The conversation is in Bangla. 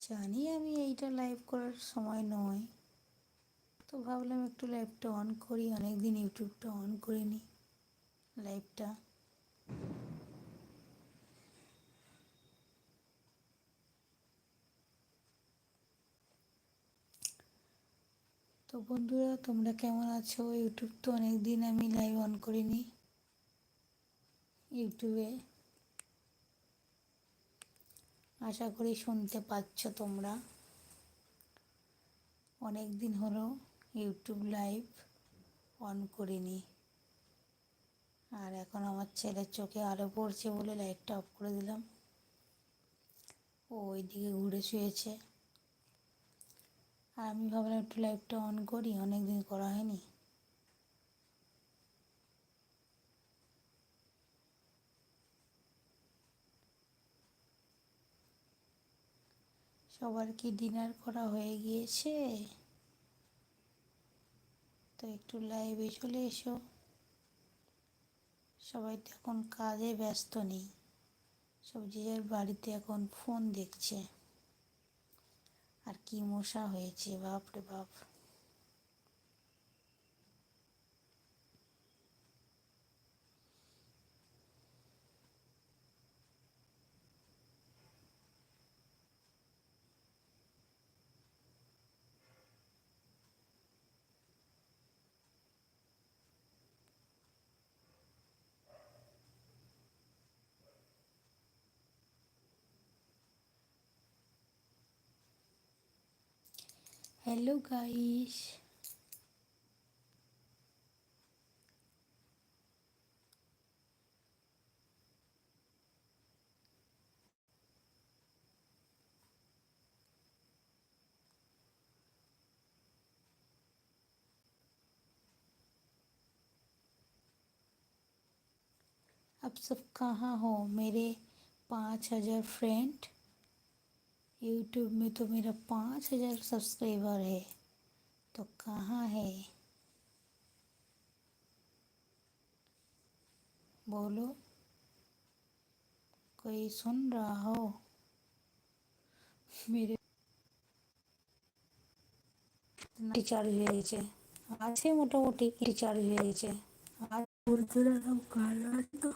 জানি আমি এইটা লাইভ করার সময় নয়। তো ভাবলাম একটু লাইভটা অন করি, অনেকদিন ইউটিউবটা অন করিনি লাইভটা তো বন্ধুরা, তোমরা কেমন আছো? ইউটিউব তো অনেক দিন আমি লাইভ অন করিনি। ইউটিউবে। আশা করি শুনতে পাচ্ছ তোমরা। অনেক দিন হলো ইউটিউব লাইভ অন করিনি। আর এখন আমার ছেলের চোখে আলো পড়ছে বলে লাইটটা অফ করে দিলাম। ও ওইদিকে ঘুরে শুয়েছে। আর আমি ভাবলাম একটু লাইভটা অন করি অনেক দিন করা হয়নি। সবার কি ডিনার করা হয়ে গিয়েছে? তো একটু লাইভে চলে এসো। সবাই তো এখন কাজে ব্যস্ত নেই। সব যে যার বাড়িতে এখন ফোন দেখছে। আর কি মশা হয়েছে, বাপরে বাপ। हेलो गाइस अब सब कहाँ हो? मेरे पाँच हज़ार फ्रेंड यूट्यूब में तो मेरा पाँच हजार सब्सक्राइबर है तो कहाँ है बोलो कोई सुन रहा हो मेरे চার্জ হয়ে গেছে আছে মোটামুটি চার্জ হয়ে গেছে আর বন্ধুরা সব ভালো আছে তো